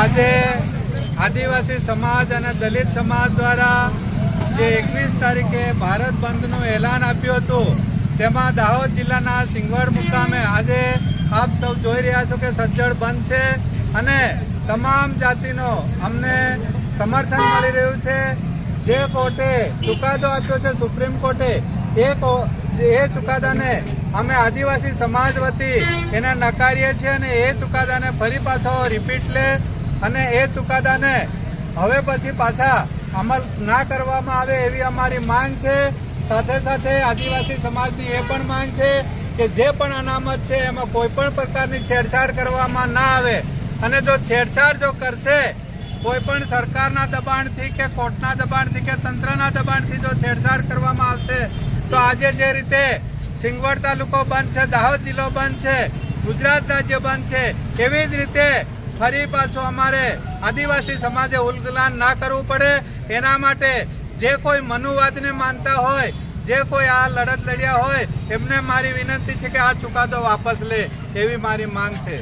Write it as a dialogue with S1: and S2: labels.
S1: આજે આદિવાસી સમાજ અને દલિત સમાજ દ્વારા જે એકવીસ તારીખે ભારત બંધનું એલાન આપ્યું હતું, તેમાં દાહોદ જિલ્લાના સિંગવડ મુકામે આજે આપ સૌ જોઈ રહ્યા છો કે સજ્જડ બંધ છે અને તમામ જાતિનો અમને સમર્થન મળી રહ્યું છે. જે કોર્ટે ચુકાદો આપ્યો છે, સુપ્રીમ કોર્ટે, એ એ ચુકાદાને અમે આદિવાસી સમાજ વતી એને નકારીએ છીએ અને એ ચુકાદાને ફરી પાછો રિપીટ લે અને એ ચુકાદાને હવે પછી પાછા અમલ ના કરવામાં આવે એવી અમારી માંગ છે. સાથે સાથે આદિવાસી સમાજની એ પણ માંગ છે કે જે પણ અનામત છે એમાં કોઈ પણ પ્રકારની છેડછાડ કરવામાં ના આવે. અને જો છેડછાડ જો કરશે, કોઈ પણ સરકારના દબાણથી કે કોર્ટના દબાણથી કે તંત્રના દબાણથી જો છેડછાડ કરવામાં આવશે, તો આજે જે રીતે સિંગવડ તાલુકો બંધ છે, દાહોદ જિલ્લો બંધ છે, ગુજરાત રાજ્ય બંધ છે, એવી જ રીતે ફરી પાછું અમારે આદિવાસી સમાજે ઉલગલાન ના કરવું પડે. એના માટે જે કોઈ મનુવાદને માનતા હોય, જે કોઈ આ લડત લડ્યા હોય, એમને મારી વિનંતી છે કે આ ચુકાદો વાપસ લે, એવી મારી માંગ છે.